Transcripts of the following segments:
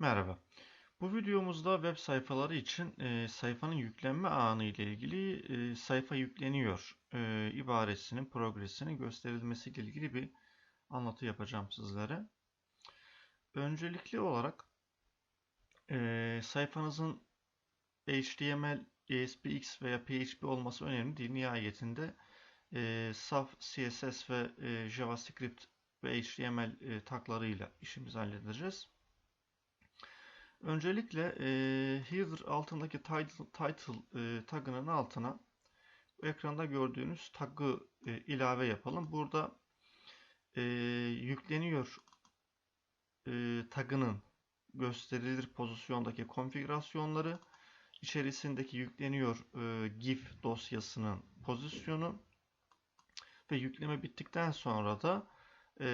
Merhaba. Bu videomuzda web sayfaları için e, sayfanın yüklenme anı ile ilgili e, sayfa yükleniyor e, ibaresinin progresinin gösterilmesi ile ilgili bir anlatı yapacağım sizlere. Öncelikli olarak e, sayfanızın HTML, ASPX veya PHP olması önemli değil. Nihayetinde e, saf CSS ve e, JavaScript ve HTML e, taglarıyla işimizi halledeceğiz. Öncelikle e, header altındaki title, title e, tagının altına ekranda gördüğünüz tagı e, ilave yapalım. Burada e, yükleniyor e, tagının gösterilir pozisyondaki konfigürasyonları, içerisindeki yükleniyor e, GIF dosyasının pozisyonu ve yükleme bittikten sonra da e,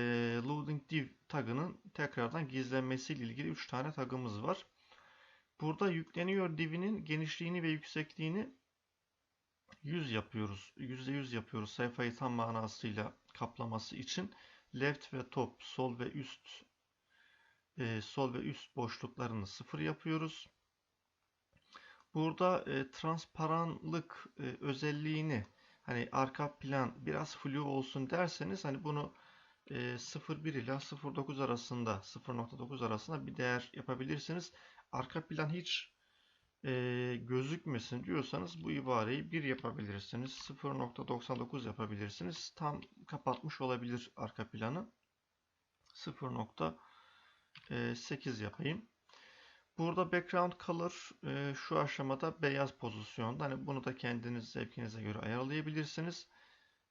loading div tagının tekrardan gizlenmesiyle ilgili 3 tane tagımız var. Burada yükleniyor divinin genişliğini ve yüksekliğini 100 yapıyoruz. %100 yapıyoruz sayfayı tam manasıyla kaplaması için. Left ve top, sol ve üst e, sol ve üst boşluklarını sıfır yapıyoruz. Burada e, transparanlık e, özelliğini hani arka plan biraz flu olsun derseniz hani bunu 0.1 ile 0.9 arasında 0.9 arasında bir değer yapabilirsiniz. Arka plan hiç e, gözükmesin diyorsanız bu ibareyi 1 yapabilirsiniz. 0.99 yapabilirsiniz. Tam kapatmış olabilir arka planı. 0.8 yapayım. Burada background color e, şu aşamada beyaz pozisyonda. Hani bunu da kendiniz zevkinize göre ayarlayabilirsiniz.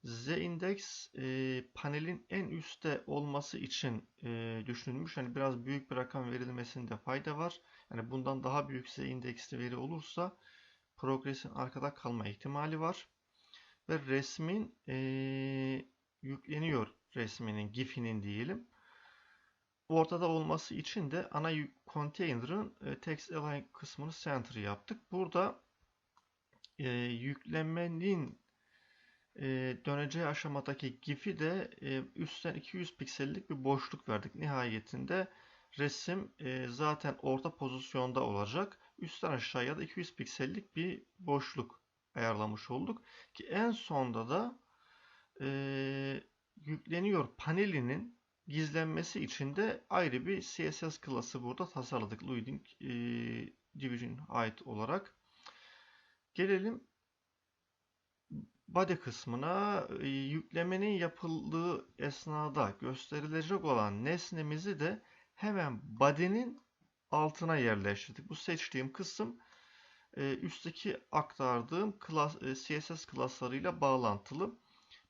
Z-index e, panelin en üstte olması için e, düşünülmüş. Hani biraz büyük bir rakam verilmesinde fayda var. Yani bundan daha büyük Z-indeksli veri olursa progresin arkada kalma ihtimali var. Ve resmin e, yükleniyor resminin, GIF'inin diyelim. Ortada olması için de ana container'ın e, text align kısmını center yaptık. Burada e, yüklemenin e, döneceği aşamadaki GIF'i de e, üstten 200 piksellik bir boşluk verdik. Nihayetinde resim e, zaten orta pozisyonda olacak. Üstten aşağıya da 200 piksellik bir boşluk ayarlamış olduk. Ki en sonda da e, yükleniyor panelinin gizlenmesi için de ayrı bir CSS klası burada tasarladık. Loading e, Division ait olarak. Gelelim body kısmına e, yüklemenin yapıldığı esnada gösterilecek olan nesnemizi de hemen body'nin altına yerleştirdik. Bu seçtiğim kısım e, üstteki aktardığım class, e, CSS klaslarıyla bağlantılı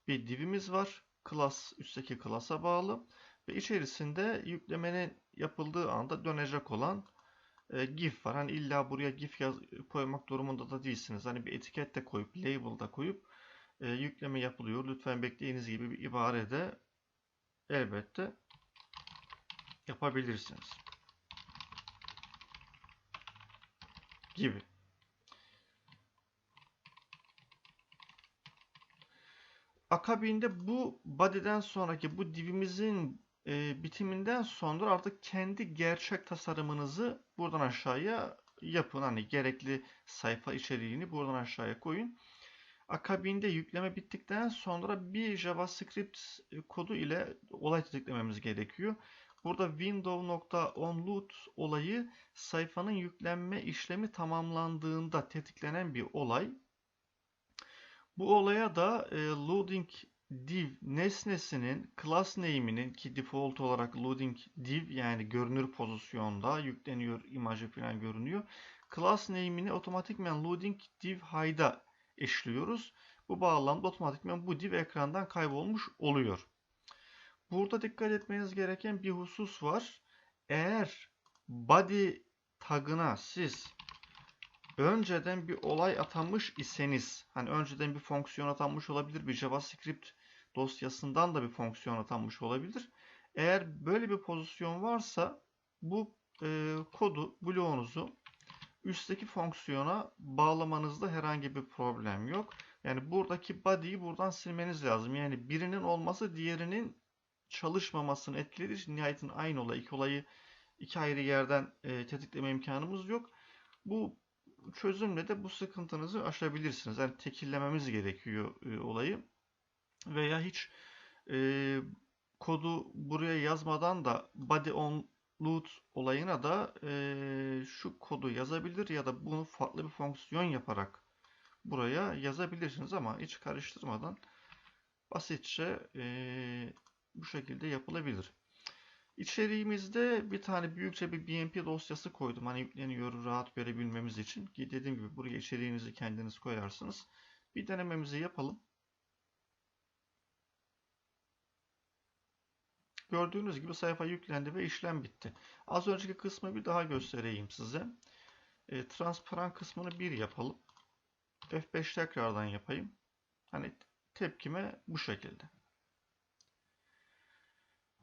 bir divimiz var. Class üstteki klasa bağlı ve içerisinde yüklemenin yapıldığı anda dönecek olan GIF var. Hani illa buraya GIF yaz, koymak durumunda da değilsiniz. Hani bir etiket de koyup, label da koyup e, yükleme yapılıyor. Lütfen bekleyiniz gibi bir ibare de elbette yapabilirsiniz. Gibi. Akabinde bu body'den sonraki bu divimizin e, bitiminden sonra artık kendi gerçek tasarımınızı buradan aşağıya yapın. Hani gerekli sayfa içeriğini buradan aşağıya koyun. Akabinde yükleme bittikten sonra bir JavaScript e, kodu ile olay tetiklememiz gerekiyor. Burada window.onload olayı sayfanın yüklenme işlemi tamamlandığında tetiklenen bir olay. Bu olaya da e, loading div nesnesinin class name'inin ki default olarak loading div yani görünür pozisyonda yükleniyor imajı falan görünüyor. Class name'ini otomatikmen loading div hide'a eşliyoruz. Bu bağlamda otomatikman bu div ekrandan kaybolmuş oluyor. Burada dikkat etmeniz gereken bir husus var. Eğer body tagına siz önceden bir olay atamış iseniz, hani önceden bir fonksiyon atanmış olabilir, bir JavaScript dosyasından da bir fonksiyon atanmış olabilir. Eğer böyle bir pozisyon varsa bu e, kodu, bloğunuzu üstteki fonksiyona bağlamanızda herhangi bir problem yok. Yani buradaki body'yi buradan silmeniz lazım. Yani birinin olması diğerinin çalışmamasını etkiler. Nihayetin aynı olay. iki olayı iki ayrı yerden e, tetikleme imkanımız yok. Bu çözümle de bu sıkıntınızı aşabilirsiniz. Yani tekillememiz gerekiyor e, olayı. Veya hiç e, kodu buraya yazmadan da body on load olayına da e, şu kodu yazabilir ya da bunu farklı bir fonksiyon yaparak buraya yazabilirsiniz ama hiç karıştırmadan basitçe e, bu şekilde yapılabilir. İçeriğimizde bir tane büyükçe bir BMP dosyası koydum. Hani yükleniyor rahat görebilmemiz için. Dediğim gibi buraya içeriğinizi kendiniz koyarsınız. Bir denememizi yapalım. Gördüğünüz gibi sayfa yüklendi ve işlem bitti. Az önceki kısmı bir daha göstereyim size. E, transparan kısmını bir yapalım. F5 tekrardan yapayım. Hani tepkime bu şekilde.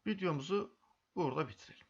Videomuzu burada bitirelim.